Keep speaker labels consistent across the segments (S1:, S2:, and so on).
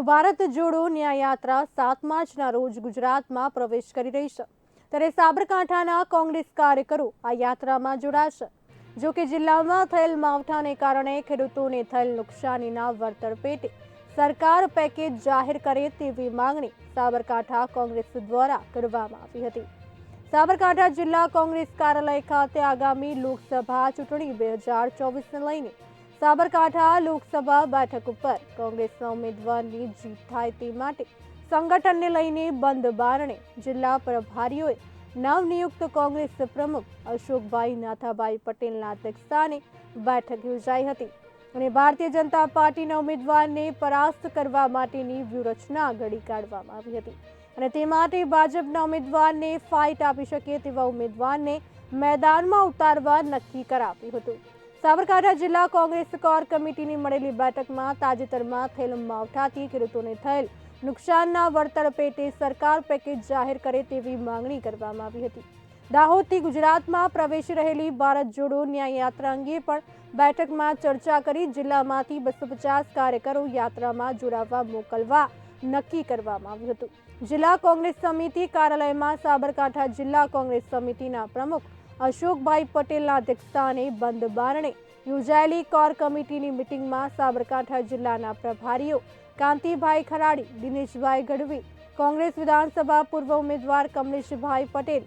S1: તો ભારત જોડો ન્યાયયાત્રા સાત માર્ચના રોજ ગુજરાતમાં પ્રવેશ કરી રહી છે. ત્યારે સાબરકાંઠાના કોંગ્રેસ કાર્યકરો આ યાત્રામાં જોડાશે. જો કે જિલ્લામાં થયેલ માવઠાને કારણે ખેડૂતોને થયેલ નુકસાનીના વળતર પેટે સરકાર પેકેજ જાહેર કરે તેવી માંગણી સાબરકાંઠા કોંગ્રેસ દ્વારા કરવામાં આવી હતી. સાબરકાંઠા જિલ્લા કોંગ્રેસ કાર્યાલય ખાતે આગામી લોકસભા ચૂંટણી બે હજાર ચોવીસને લઈને સાબરકાંઠા લોકસભા બેઠક ઉપર કોંગ્રેસના ઉમેદવારની જીત થાય તે માટે સંગઠનને લઈને બંધ બારણે જિલ્લા પ્રભારીઓએ નવનિયુક્ત કોંગ્રેસ પ્રમુખ અશોકભાઈ નાથાભાઈ પટેલના અધ્યક્ષસ્થાને બેઠક યોજાઈ હતી અને ભારતીય જનતા પાર્ટીના ઉમેદવારને પરાસ્ત કરવા માટેની વ્યૂહરચના ઘડી કાઢવામાં આવી હતી. અને તે માટે ભાજપના ઉમેદવારને ફાઇટ આપી શકે તેવા ઉમેદવારને મેદાનમાં ઉતારવા નક્કી કરાવ્યું હતું. સાબરકાંઠા જિલ્લા કોંગ્રેસ કોર કમિટીની મળેલી બેઠકમાં તાજેતરમાં થયેલ માવઠાથી ખેડૂતોને થયેલ નુકસાનના વળતર પેટે સરકાર પેકેજ જાહેર કરે તેવી માંગણી કરવામાં આવી હતી. દાહોદથી ગુજરાતમાં પ્રવેશી રહેલી ભારત જોડો ન્યાય યાત્રા અંગે પણ બેઠકમાં ચર્ચા કરી જિલ્લામાંથી બસો પચાસ કાર્યકરો યાત્રામાં જોડાવા મોકલવા નક્કી કરવામાં આવ્યું હતું. જિલ્લા કોંગ્રેસ સમિતિ કાર્યાલયમાં સાબરકાંઠા જિલ્લા કોંગ્રેસ સમિતિના પ્રમુખ અશોકભાઈ પટેલના અધ્યક્ષસ્થાને બંધ બારણે યોજાયેલી કોર કમિટીની મિટિંગમાં સાબરકાંઠા જિલ્લાના પ્રભારીઓ કાંતિભાઈ ખરાડી, દિનેશભાઈ ગઢવી, કોંગ્રેસ વિધાનસભા પૂર્વ ઉમેદવાર કમલેશભાઈ પટેલ,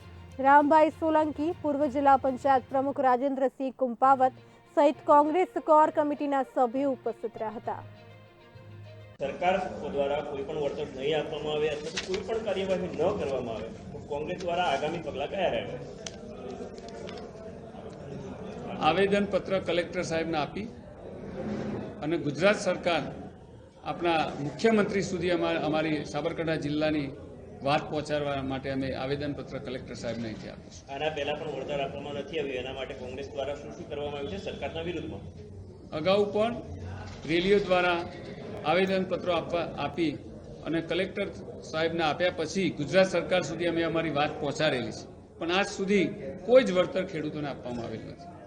S1: રામભાઈ સોલંકી, પૂર્વ જિલ્લા પંચાયત પ્રમુખ રાજેન્દ્રસિંહ કુંપાવત સહિત કોંગ્રેસ કોર કમિટીના સભ્યો ઉપસ્થિત રહ્યા હતા.
S2: સરકાર દ્વારા કોઈ પણ વળતર નહીં આપવામાં આવે અથવા કોઈ પણ કાર્યવાહી ન કરવામાં આવે, તો કોંગ્રેસ દ્વારા આગામી પગલાં કયા રહેવા
S3: આવેદનપત્ર કલેક્ટર સાહેબને આપી અને ગુજરાત સરકાર આપણા મુખ્યમંત્રી સુધી અમા- અમારી સાબરકાંઠા જિલ્લાની વાત પહોંચાડવા માટે અમે આવેદનપત્ર કલેક્ટર સાહેબને અહીંથી આપીશું.
S2: આના પહેલા પણ વળતર આપવામાં નથી આવ્યું. એના માટે કોંગ્રેસ દ્વારા શું શું કરવામાં આવ્યું છે? સરકારના વિરુદ્ધમાં.
S3: અગાઉ પણ રેલીઓ દ્વારા આવેદનપત્રો આપવા આપી અને કલેક્ટર સાહેબને આપ્યા પછી ગુજરાત સરકાર સુધી અમે અમારી વાત પહોંચાડેલી છે. પણ આજ સુધી કોઈ જ વળતર ખેડૂતોને આપવામાં આવેલ નથી.